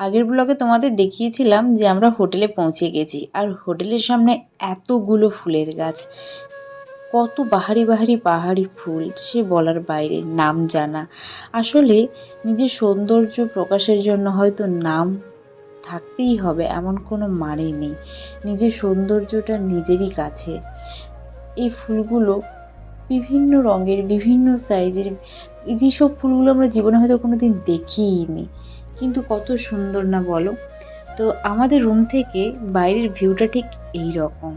আগের ব্লগে তোমাদের দেখিয়েছিলাম যে আমরা হোটেলে পৌঁছে গেছি। আর হোটেলের সামনে এতগুলো ফুলের গাছ। কত বাহারি বাহারি পাহাড়ি ফুল সে বলার বাইরে, নাম জানা। আসলে নিজের সৌন্দর্য প্রকাশের জন্য হয়তো নাম থাকতেই হবে, এমন কোনো মানে নেই। নিজের সৌন্দর্যটা নিজেরই কাছে। এই ফুলগুলো বিভিন্ন রঙের, বিভিন্ন সাইজের যেসব ফুলগুলো আমরা জীবনে হয়তো কোনো দিন দেখিই দেখিইনি। কিন্তু কত সুন্দর না বলো? তো আমাদের রুম থেকে বাইরের ভিউটা ঠিক এই রকম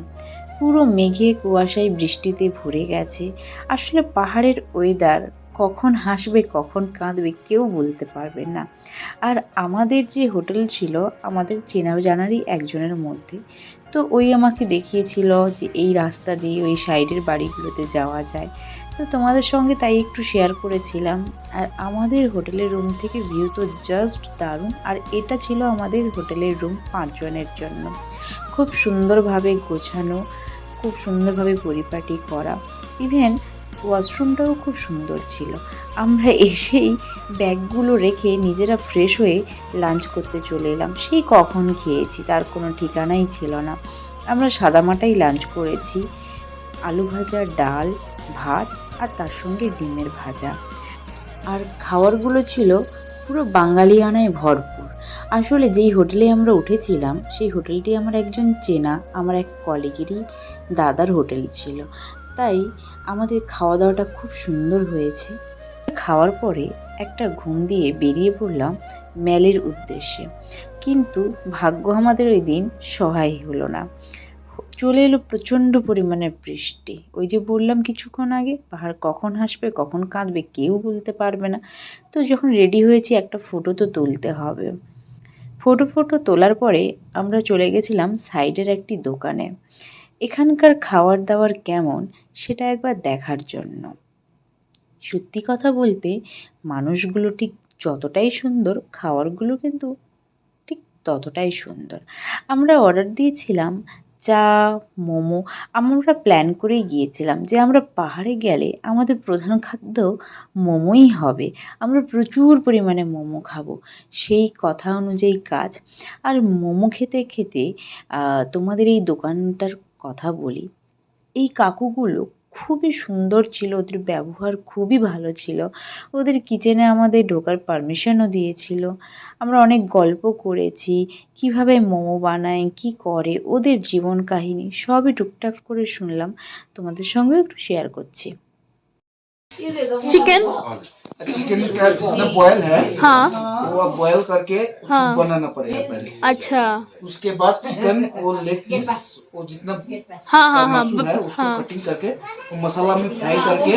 পুরো মেঘে কুয়াশায় বৃষ্টিতে ভরে গেছে। আসলে পাহাড়ের ওয়েদার কখন হাসবে, কখন কাঁদবে কেউ বলতে পারবে না। আর আমাদের যে হোটেল ছিল, আমাদের চেনা জানারই একজনের মধ্যে। তো ওই আমাকে দেখিয়েছিল যে এই রাস্তা দিয়ে ওই সাইডের বাড়িগুলোতে যাওয়া যায়। তো তোমাদের সঙ্গে তাই একটু শেয়ার করেছিলাম। আর আমাদের হোটেলের রুম থেকে ভিউ তো জাস্ট দারুণ। আর এটা ছিল আমাদের হোটেলের রুম পাঁচজনের জন্য। খুব সুন্দরভাবে গোছানো, খুব সুন্দরভাবে পরিপাটি করা। ইভেন ওয়াশরুমটাও খুব সুন্দর ছিল। আমরা এসেই ব্যাগগুলো রেখে নিজেরা ফ্রেশ হয়ে লাঞ্চ করতে চলে এলাম। সেই কখন খেয়েছি, তার কোনো ঠিকানাই ছিল না। আমরা সাদামাটাই লাঞ্চ করেছি। আলু ভাজা ডাল, ভাত আর তার সঙ্গে ডিমের ভাজা। আর খাওয়ারগুলো ছিল পুরো বাঙালিয়ানায় ভরপুর। আসলে যেই হোটেলে আমরা উঠেছিলাম, সেই হোটেলটি আমার একজন চেনা, আমার এক কলিগেরই দাদার হোটেল ছিল। তাই আমাদের খাওয়া দাওয়াটা খুব সুন্দর হয়েছে। খাওয়ার পরে একটা ঘুম দিয়ে বেরিয়ে পড়লাম ম্যালের উদ্দেশ্যে। কিন্তু ভাগ্য আমাদের ওই দিন সহায় হলো না। চলে এলো প্রচণ্ড পরিমাণে বৃষ্টি। ওই যে বললাম কিছুক্ষণ আগে, পাহাড় কখন হাসবে, কখন কাঁদবে, কেউ বলতে পারবে না। তো যখন রেডি হয়েছি, একটা ফটো তো তুলতে হবে। ফটো ফটো তোলার পরে আমরা চলে গেছিলাম সাইডের একটি দোকানে। এখানকার খাবার দাবার কেমন, সেটা একবার দেখার জন্য। সত্যি কথা বলতে, মানুষগুলো ঠিক যতটাই সুন্দর, খাওয়ারগুলো কিন্তু ঠিক ততটাই সুন্দর। আমরা অর্ডার দিয়েছিলাম চা মোমো আমরা প্ল্যান করেই গিয়েছিলাম যে আমরা পাহাড়ে গেলে আমাদের প্রধান খাদ্য মোমোই হবে। আমরা প্রচুর পরিমাণে মোমো খাব। সেই কথা অনুযায়ী কাজ। আর মোমো খেতে খেতে তোমাদের এই দোকানটার কথা বলি। এই কাকুগুলো খুবই সুন্দর ছিল ওদের ব্যবহার খুবই ভালো ছিল ওদের কিচেনে আমাদের ঢোকার পারমিশনও দিয়েছিল আমরা অনেক গল্প করেছি কিভাবে মোমো বানায় কি করে ওদের জীবন কাহিনী সবই টুকটাক করে শুনলাম তোমাদের সঙ্গে একটু শেয়ার করছি चिकन चिकन का जितना बॉयल है हाँ वो आप बॉयल करके उसको हाँ। बनाना पड़ेगा पहले अच्छा उसके बाद चिकन वो लेग पीस वो जितना हाँ हाँ हाँ मसूर है उसको हाँ कटिंग करके वो मसाला में फ्राई करके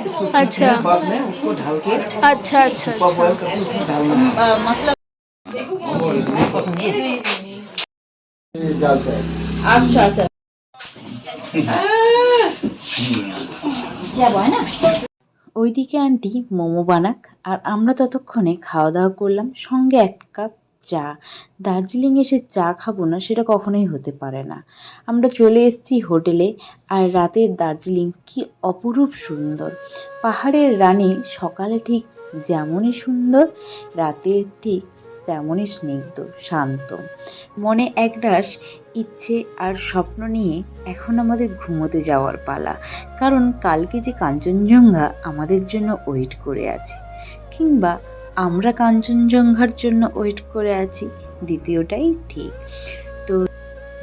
उसको अच्छा। फिर बाद में उसको ढाल के अच्छा अच्छा ऊपर अच्छा बॉयल करके उसमें डालना है মশলা ये डालता है আচ্ছা আচ্ছা ওইদিকে আন্টি মোমো বানাক আর আমরা ততক্ষণে খাওয়া দাওয়া করলাম সঙ্গে এক কাপ চা। দার্জিলিং এসে চা খাব না, সেটা কখনোই হতে পারে না। আমরা চলে এসেছি হোটেলে, আর রাতের দার্জিলিং কি অপরূপ সুন্দর। পাহাড়ের রানী সকালে ঠিক যেমনই সুন্দর রাতে ঠিক তেমনই স্নিগ্ধ, শান্ত। মনে একরাশ ইচ্ছে আর স্বপ্ন নিয়ে এখন আমাদের ঘুমোতে যাওয়ার পালা। কারণ কালকে যে কাঞ্চনজঙ্ঘা আমাদের জন্য ওয়েট করে আছে। কিংবা আমরা কাঞ্চনজঙ্ঘার জন্য ওয়েট করে আছি, দ্বিতীয়টাই ঠিক। তো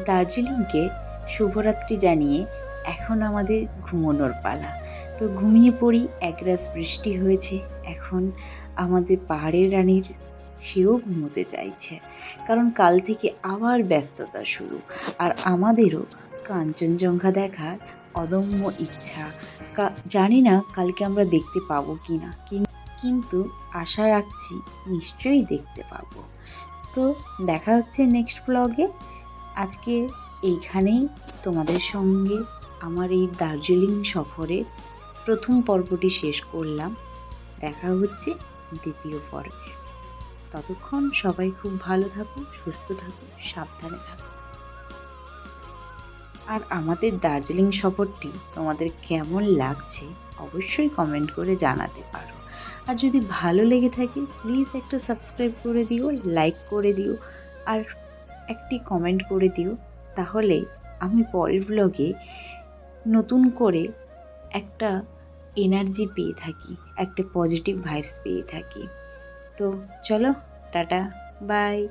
দার্জিলিংকে শুভরাত্রি জানিয়ে এখন আমাদের ঘুমোনোর পালা। তো ঘুমিয়ে পড়ি একরাশ বৃষ্টি হয়েছে, এখন আমাদের পাহাড়ের রানীর সেও ঘুমোতে চাইছে। কারণ কাল থেকে আবার ব্যস্ততা শুরু, আর আমাদেরও কাঞ্চনজঙ্ঘা দেখার অদম্য ইচ্ছা। জানি না কালকে আমরা দেখতে পাবো কি না কিন- কিন্তু আশা রাখছি নিশ্চয়ই দেখতে পাবো। তো দেখা হচ্ছে নেক্সট ব্লগে আজকে এইখানেই। তোমাদের সঙ্গে আমার এই দার্জিলিং সফরে প্রথম পর্বটি শেষ করলাম। দেখা হচ্ছে দ্বিতীয় পর্বে। ততক্ষণ সবাই খুব ভালো থাকো, সুস্থ থাকো, সাবধানে থাকো। আর আমাদের দার্জিলিং সফরটি তোমাদের কেমন লাগছে অবশ্যই কমেন্ট করে জানাতে পারো। আর যদি ভালো লেগে থাকে প্লিজ একটা সাবস্ক্রাইব করে দিও লাইক করে দিও, আর একটি কমেন্ট করে দিও। তাহলে আমি পরের ব্লগে নতুন করে একটা এনার্জি পেয়ে থাকি, একটা পজিটিভ ভাইবস পেয়ে থাকি। তো চলো, টাটা বাই